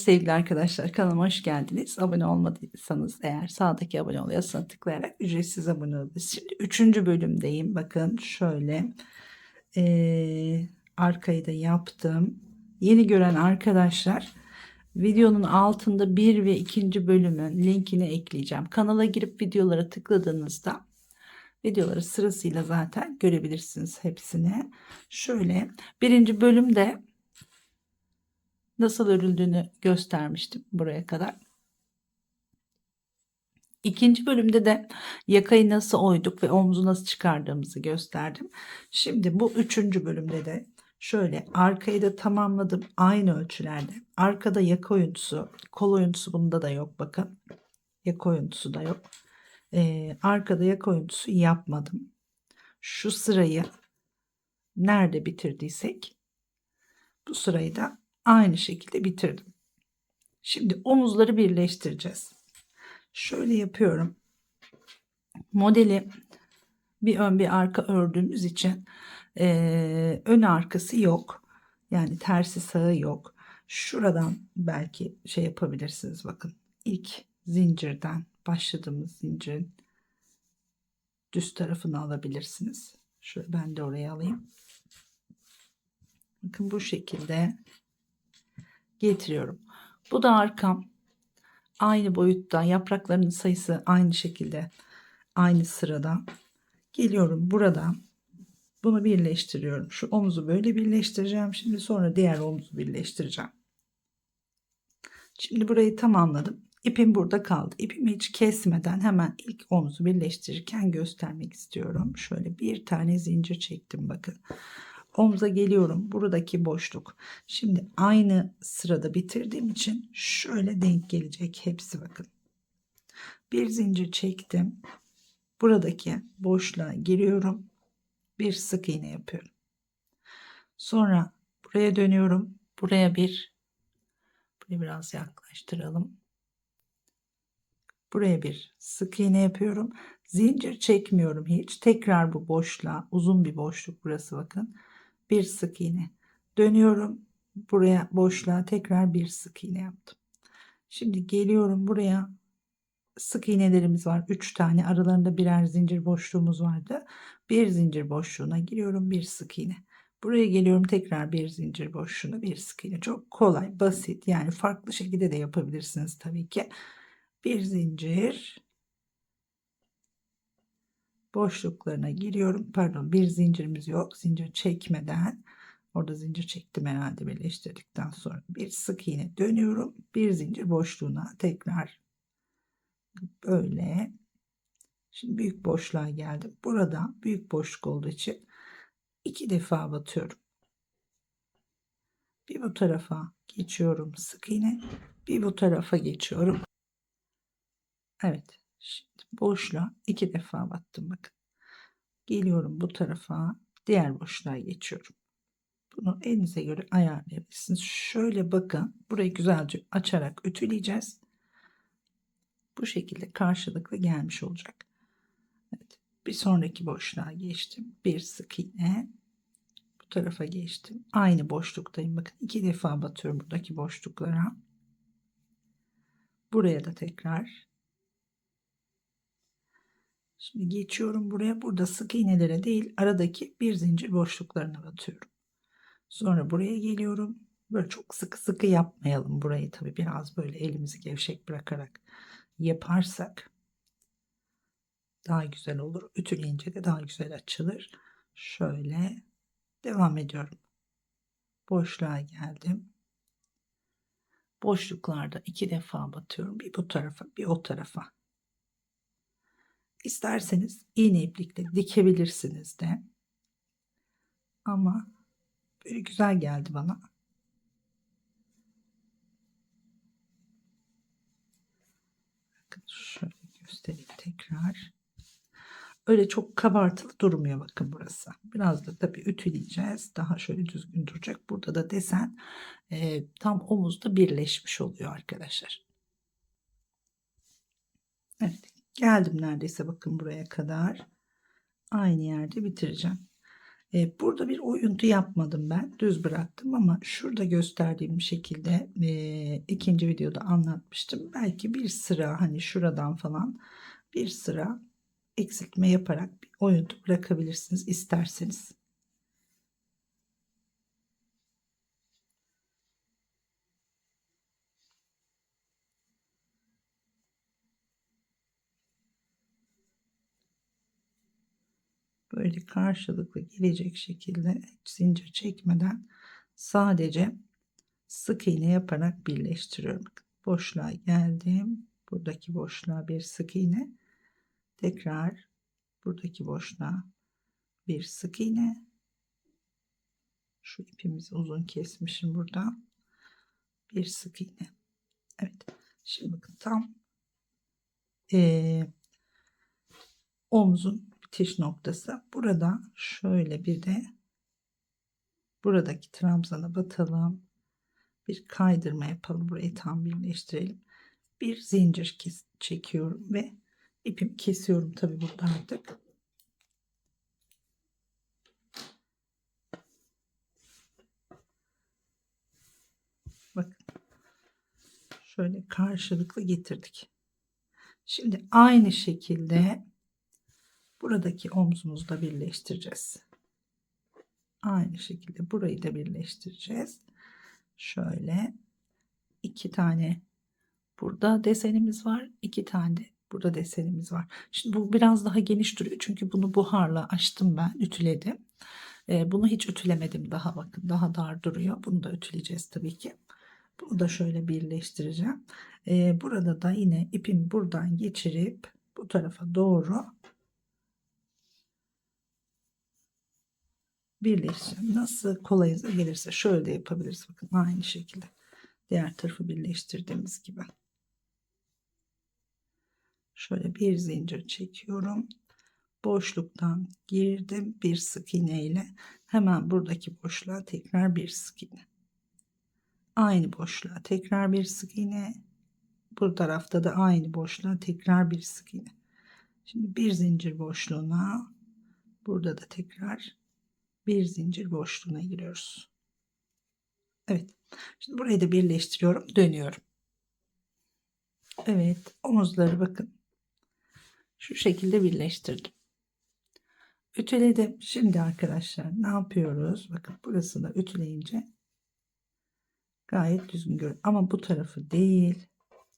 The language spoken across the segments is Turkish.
Sevgili arkadaşlar kanalıma hoş geldiniz. Abone olmadıysanız eğer sağdaki abone ol yazısına tıklayarak ücretsiz abone olabilirsiniz. Şimdi üçüncü bölümdeyim. Bakın şöyle eee, arkayı da yaptım. Yeni gören arkadaşlar videonun altında bir ve ikinci bölümün linkini ekleyeceğim. Kanala girip videolara tıkladığınızda videoları sırasıyla zaten görebilirsiniz hepsini. Şöyle birinci bölümde nasıl örüldüğünü göstermiştim buraya kadar. İkinci bölümde de yakayı nasıl oyduk ve omuzu nasıl çıkardığımızı gösterdim. Şimdi bu üçüncü bölümde de şöyle arkayı da tamamladım aynı ölçülerde. Arkada yaka oyuntusu, kol oyuntusu bunda da yok bakın. Yaka oyuntusu da yok. Ee, arkada yaka oyuntusu yapmadım. Şu sırayı nerede bitirdiysek bu sırayı da aynı şekilde bitirdim. Şimdi omuzları birleştireceğiz. Şöyle yapıyorum. Modeli bir ön bir arka ördüğümüz için eee, ön arkası yok. Yani tersi sağı yok. Şuradan belki şey yapabilirsiniz bakın. İlk zincirden başladığımız zincirin düz tarafını alabilirsiniz. Şöyle ben de oraya alayım. Bakın bu şekilde getiriyorum. Bu da arkam. Aynı boyutta yapraklarının sayısı aynı şekilde aynı sırada. Geliyorum burada. Bunu birleştiriyorum. Şu omuzu böyle birleştireceğim. Şimdi sonra diğer omuzu birleştireceğim. Şimdi burayı tamamladım. İpim burada kaldı. İpimi hiç kesmeden hemen ilk omuzu birleştirirken göstermek istiyorum. Şöyle bir tane zincir çektim bakın omuza geliyorum. Buradaki boşluk. Şimdi aynı sırada bitirdiğim için şöyle denk gelecek hepsi bakın. Bir zincir çektim. Buradaki boşluğa giriyorum. Bir sık iğne yapıyorum. Sonra buraya dönüyorum. Buraya bir buraya biraz yaklaştıralım. Buraya bir sık iğne yapıyorum. Zincir çekmiyorum hiç. Tekrar bu boşluğa uzun bir boşluk burası bakın bir sık iğne. Dönüyorum buraya boşluğa tekrar bir sık iğne yaptım. Şimdi geliyorum buraya. Sık iğnelerimiz var. 3 tane. Aralarında birer zincir boşluğumuz vardı. Bir zincir boşluğuna giriyorum bir sık iğne. Buraya geliyorum tekrar bir zincir boşluğuna bir sık iğne. Çok kolay basit. Yani farklı şekilde de yapabilirsiniz tabii ki. Bir zincir boşluklarına giriyorum. Pardon bir zincirimiz yok. Zincir çekmeden orada zincir çektim herhalde birleştirdikten sonra bir sık iğne dönüyorum. Bir zincir boşluğuna tekrar böyle Şimdi büyük boşluğa geldim. Burada büyük boşluk olduğu için iki defa batıyorum. Bir bu tarafa geçiyorum sık iğne. Bir bu tarafa geçiyorum. Evet. Şimdi boşluğa iki defa battım bakın. Geliyorum bu tarafa diğer boşluğa geçiyorum. Bunu elinize göre ayarlayabilirsiniz. Şöyle bakın burayı güzelce açarak ütüleyeceğiz. Bu şekilde karşılıklı gelmiş olacak. Evet, bir sonraki boşluğa geçtim. Bir sık iğne. Bu tarafa geçtim. Aynı boşluktayım. Bakın iki defa batıyorum buradaki boşluklara. Buraya da tekrar Şimdi geçiyorum buraya. Burada sık iğnelere değil aradaki bir zincir boşluklarına batıyorum. Sonra buraya geliyorum. Böyle çok sıkı sıkı yapmayalım burayı tabii biraz böyle elimizi gevşek bırakarak yaparsak daha güzel olur. Ütüleyince de daha güzel açılır. Şöyle devam ediyorum. Boşluğa geldim. Boşluklarda iki defa batıyorum. Bir bu tarafa bir o tarafa. İsterseniz iğne iplikle dikebilirsiniz de. Ama böyle güzel geldi bana. Bakın şöyle göstereyim tekrar. Öyle çok kabartılı durmuyor bakın burası. Biraz da tabii ütüleyeceğiz. Daha şöyle düzgün duracak. Burada da desen e, tam omuzda birleşmiş oluyor arkadaşlar. Evet Geldim neredeyse bakın buraya kadar. Aynı yerde bitireceğim. E, burada bir oyuntu yapmadım ben. Düz bıraktım ama şurada gösterdiğim şekilde e, ikinci videoda anlatmıştım. Belki bir sıra hani şuradan falan bir sıra eksiltme yaparak bir oyuntu bırakabilirsiniz isterseniz. Böyle karşılıklı gelecek şekilde zincir çekmeden sadece sık iğne yaparak birleştiriyorum. Boşluğa geldim. Buradaki boşluğa bir sık iğne. Tekrar buradaki boşluğa bir sık iğne. Şu ipimizi uzun kesmişim burada. Bir sık iğne. Evet. Şimdi bakın tam ee, omzun bitiş noktası. Burada şöyle bir de buradaki trabzana batalım. Bir kaydırma yapalım. Burayı tam birleştirelim. Bir zincir kes çekiyorum ve ipimi kesiyorum tabi burada artık. Bakın. Şöyle karşılıklı getirdik. Şimdi aynı şekilde buradaki omzumuzu da birleştireceğiz. Aynı şekilde burayı da birleştireceğiz. Şöyle iki tane burada desenimiz var. iki tane de burada desenimiz var. Şimdi bu biraz daha geniş duruyor. Çünkü bunu buharla açtım ben. Ütüledim. Ee, bunu hiç ütülemedim daha bakın. Daha dar duruyor. Bunu da ütüleyeceğiz tabii ki. Bunu da şöyle birleştireceğim. Ee, burada da yine ipimi buradan geçirip bu tarafa doğru birleştireceğim. Nasıl kolayınıza gelirse şöyle de yapabiliriz. Bakın aynı şekilde. Diğer tarafı birleştirdiğimiz gibi. Şöyle bir zincir çekiyorum. Boşluktan girdim. Bir sık iğne ile hemen buradaki boşluğa tekrar bir sık iğne. Aynı boşluğa tekrar bir sık iğne. Bu tarafta da aynı boşluğa tekrar bir sık iğne. Şimdi bir zincir boşluğuna burada da tekrar bir zincir boşluğuna giriyoruz. Evet. Şimdi burayı da birleştiriyorum. Dönüyorum. Evet. Omuzları bakın. Şu şekilde birleştirdim. Ütüledim. Şimdi arkadaşlar ne yapıyoruz? Bakın burası da ütüleyince gayet düzgün görünüyor. Ama bu tarafı değil.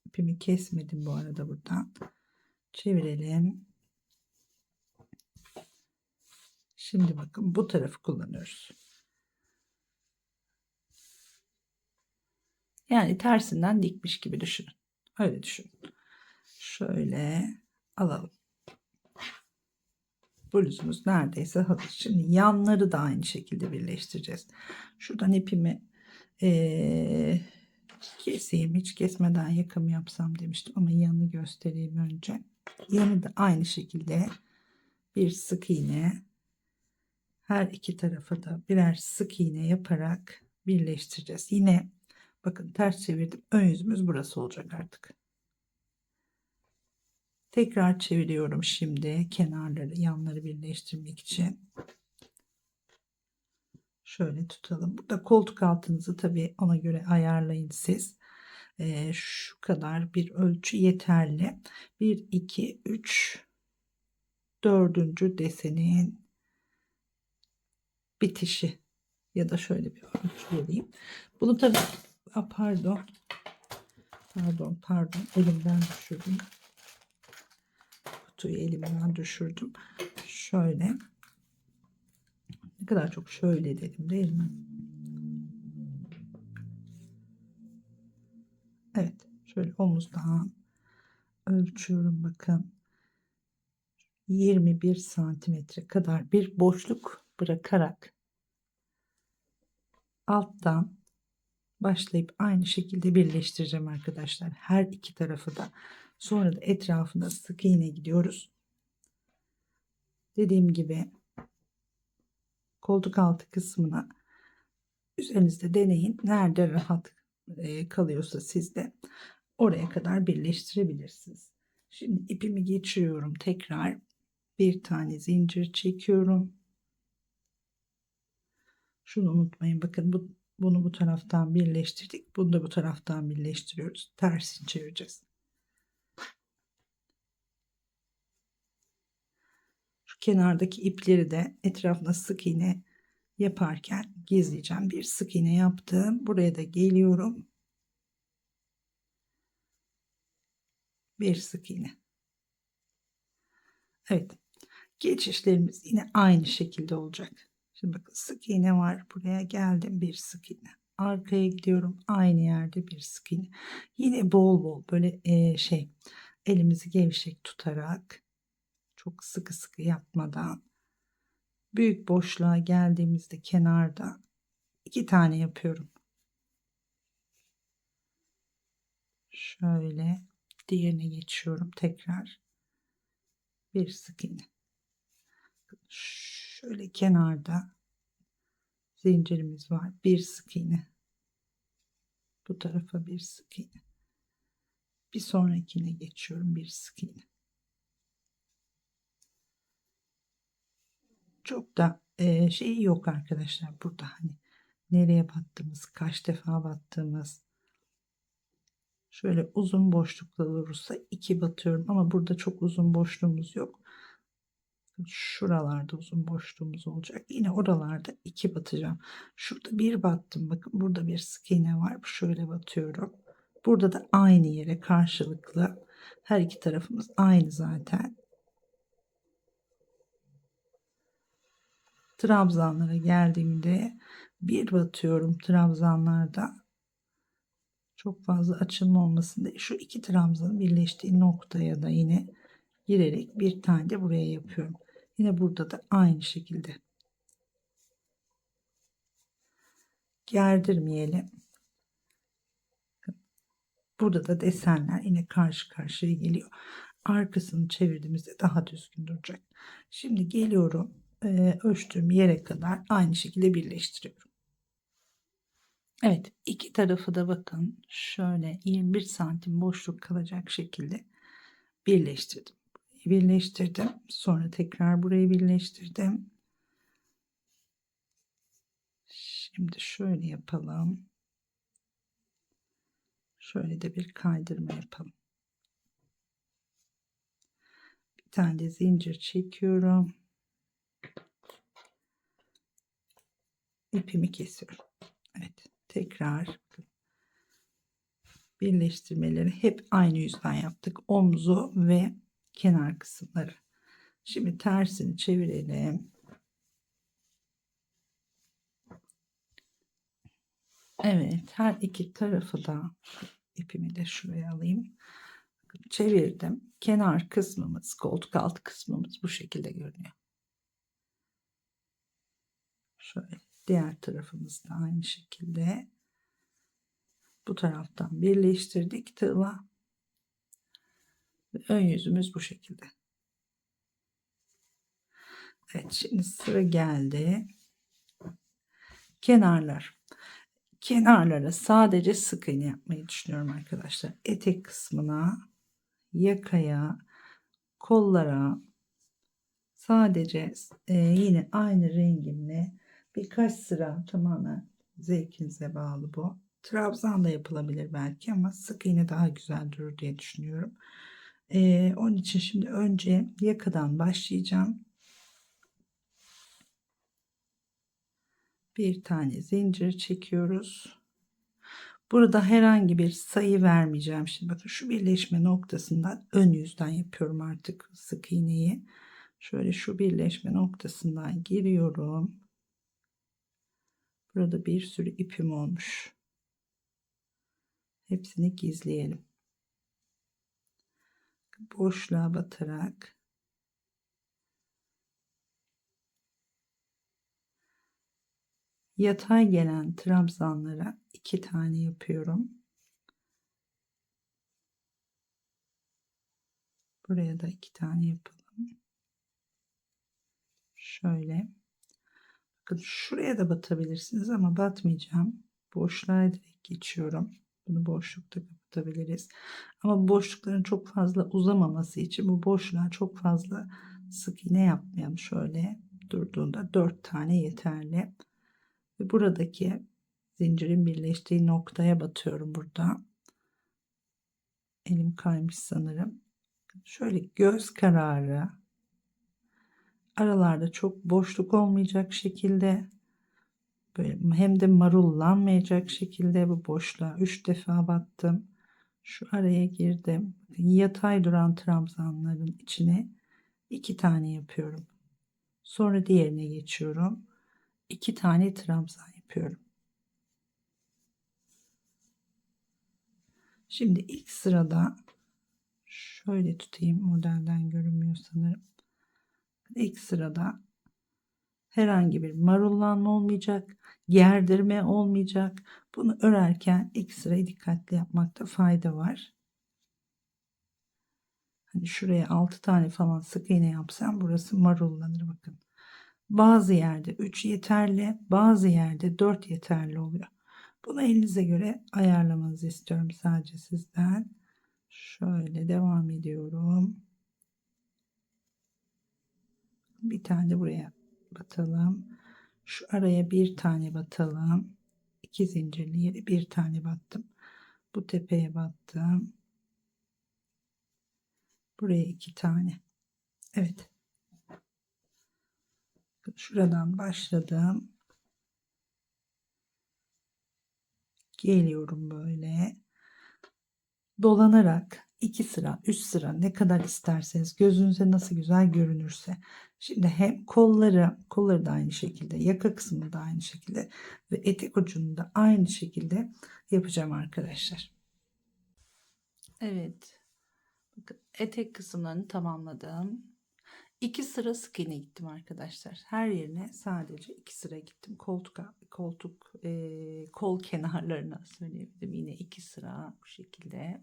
İpimi kesmedim bu arada buradan. Çevirelim. Şimdi bakın bu tarafı kullanıyoruz. Yani tersinden dikmiş gibi düşünün. Öyle düşünün. Şöyle alalım. Bluzumuz neredeyse hazır. Şimdi yanları da aynı şekilde birleştireceğiz. Şuradan ipimi ee, keseyim. Hiç kesmeden yakım yapsam demiştim ama yanını göstereyim önce. Yanı da aynı şekilde bir sık iğne her iki tarafa da birer sık iğne yaparak birleştireceğiz. Yine bakın ters çevirdim. Ön yüzümüz burası olacak artık. Tekrar çeviriyorum şimdi kenarları yanları birleştirmek için. Şöyle tutalım. Burada koltuk altınızı tabii ona göre ayarlayın siz. Ee, şu kadar bir ölçü yeterli. 1, 2, 3, dördüncü desenin bitişi ya da şöyle bir ölçü vereyim. Bunu tabii a, pardon pardon pardon elimden düşürdüm. Kutuyu elimden düşürdüm. Şöyle ne kadar çok şöyle dedim değil mi? Evet şöyle omuzdan ölçüyorum bakın 21 santimetre kadar bir boşluk bırakarak alttan başlayıp aynı şekilde birleştireceğim arkadaşlar. Her iki tarafı da sonra da etrafında sık iğne gidiyoruz. Dediğim gibi koltuk altı kısmına üzerinizde deneyin. Nerede rahat e, kalıyorsa sizde oraya kadar birleştirebilirsiniz. Şimdi ipimi geçiriyorum tekrar bir tane zincir çekiyorum Şunu unutmayın. Bakın bu, bunu bu taraftan birleştirdik. Bunu da bu taraftan birleştiriyoruz. Tersini çevireceğiz. Şu kenardaki ipleri de etrafına sık iğne yaparken gizleyeceğim. Bir sık iğne yaptım. Buraya da geliyorum. Bir sık iğne. Evet. Geçişlerimiz yine aynı şekilde olacak. Şimdi bakın sık iğne var. Buraya geldim bir sık iğne. Arkaya gidiyorum. Aynı yerde bir sık iğne. Yine bol bol böyle e, şey elimizi gevşek tutarak çok sıkı sıkı yapmadan büyük boşluğa geldiğimizde kenarda iki tane yapıyorum. Şöyle diğerine geçiyorum tekrar. Bir sık iğne. Şöyle kenarda zincirimiz var. Bir sık iğne. Bu tarafa bir sık iğne. Bir sonrakine geçiyorum. Bir sık iğne. Çok da e, şeyi yok arkadaşlar burada hani nereye battığımız, kaç defa battığımız. Şöyle uzun boşluklar olursa iki batıyorum ama burada çok uzun boşluğumuz yok. Şuralarda uzun boşluğumuz olacak. Yine oralarda iki batacağım. Şurada bir battım. Bakın burada bir sık iğne var. Şöyle batıyorum. Burada da aynı yere karşılıklı. Her iki tarafımız aynı zaten. Trabzanlara geldiğimde bir batıyorum trabzanlarda. Çok fazla açılma olmasın diye şu iki trabzanın birleştiği noktaya da yine girerek bir tane de buraya yapıyorum. Yine burada da aynı şekilde. Gerdirmeyelim. Burada da desenler yine karşı karşıya geliyor. Arkasını çevirdiğimizde daha düzgün duracak. Şimdi geliyorum e, ölçtüğüm yere kadar aynı şekilde birleştiriyorum. Evet iki tarafı da bakın şöyle 21 santim boşluk kalacak şekilde birleştirdim. Birleştirdim. Sonra tekrar burayı birleştirdim. Şimdi şöyle yapalım. Şöyle de bir kaydırma yapalım. Bir tane zincir çekiyorum. ipimi kesiyorum. Evet tekrar birleştirmeleri hep aynı yüzden yaptık. Omzu ve kenar kısımları. Şimdi tersini çevirelim. Evet her iki tarafı da ipimi de şuraya alayım. Çevirdim. Kenar kısmımız, koltuk altı kısmımız bu şekilde görünüyor. Şöyle Diğer tarafımız da aynı şekilde. Bu taraftan birleştirdik tığla. Ön yüzümüz bu şekilde. Evet şimdi sıra geldi. Kenarlar. Kenarlara sadece sık iğne yapmayı düşünüyorum arkadaşlar. Etek kısmına, yakaya, kollara sadece e, yine aynı rengimle Birkaç sıra tamamen zevkinize bağlı bu. Trabzan da yapılabilir belki ama sık iğne daha güzel durur diye düşünüyorum. Ee, onun için şimdi önce yakadan başlayacağım. Bir tane zincir çekiyoruz. Burada herhangi bir sayı vermeyeceğim. Şimdi bakın şu birleşme noktasından ön yüzden yapıyorum artık sık iğneyi. Şöyle şu birleşme noktasından giriyorum. Burada bir sürü ipim olmuş. Hepsini gizleyelim. Boşluğa batarak yatay gelen trabzanlara iki tane yapıyorum. Buraya da iki tane yapalım. Şöyle. Bakın şuraya da batabilirsiniz ama batmayacağım. Boşluğa direkt geçiyorum. Bunu boşlukta kapatabiliriz. Ama boşlukların çok fazla uzamaması için bu boşluğa çok fazla sık iğne yapmayalım. Şöyle durduğunda 4 tane yeterli. Ve buradaki zincirin birleştiği noktaya batıyorum burada. Elim kaymış sanırım. Şöyle göz kararı aralarda çok boşluk olmayacak şekilde böyle hem de marullanmayacak şekilde bu boşluğa 3 defa battım. Şu araya girdim. Yatay duran trabzanların içine iki tane yapıyorum. Sonra diğerine geçiyorum. İki tane trabzan yapıyorum. Şimdi ilk sırada şöyle tutayım modelden görünmüyor sanırım. İlk sırada herhangi bir marullanma olmayacak, gerdirme olmayacak. Bunu örerken sırayı dikkatli yapmakta fayda var. Hani şuraya 6 tane falan sık iğne yapsam burası marullanır bakın. Bazı yerde 3 yeterli, bazı yerde 4 yeterli oluyor. Bunu elinize göre ayarlamanızı istiyorum sadece sizden. Şöyle devam ediyorum. Bir tane buraya batalım. Şu araya bir tane batalım. İki zincirli yere bir tane battım. Bu tepeye battım. Buraya iki tane. Evet. Şuradan başladım. Geliyorum böyle. Dolanarak iki sıra, üç sıra ne kadar isterseniz gözünüze nasıl güzel görünürse. Şimdi hem kolları, kolları da aynı şekilde, yaka kısmını da aynı şekilde ve etek ucunu da aynı şekilde yapacağım arkadaşlar. Evet. Etek kısımlarını tamamladım. İki sıra sık iğne gittim arkadaşlar. Her yerine sadece iki sıra gittim. Koltuk koltuk e, kol kenarlarına söyleyebilirim. Yine iki sıra bu şekilde.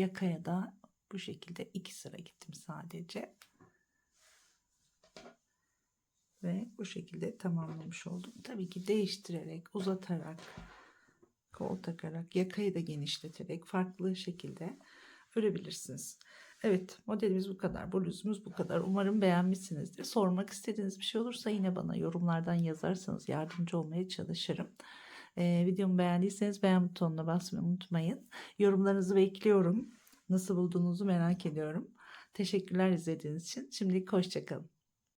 Yakaya da bu şekilde iki sıra gittim sadece. Ve bu şekilde tamamlamış oldum. Tabii ki değiştirerek, uzatarak, kol takarak, yakayı da genişleterek farklı şekilde örebilirsiniz. Evet modelimiz bu kadar. Bluzumuz bu kadar. Umarım beğenmişsinizdir. Sormak istediğiniz bir şey olursa yine bana yorumlardan yazarsanız yardımcı olmaya çalışırım. Ee, videomu beğendiyseniz beğen butonuna basmayı unutmayın. Yorumlarınızı bekliyorum. Nasıl bulduğunuzu merak ediyorum. Teşekkürler izlediğiniz için. Şimdilik hoşçakalın.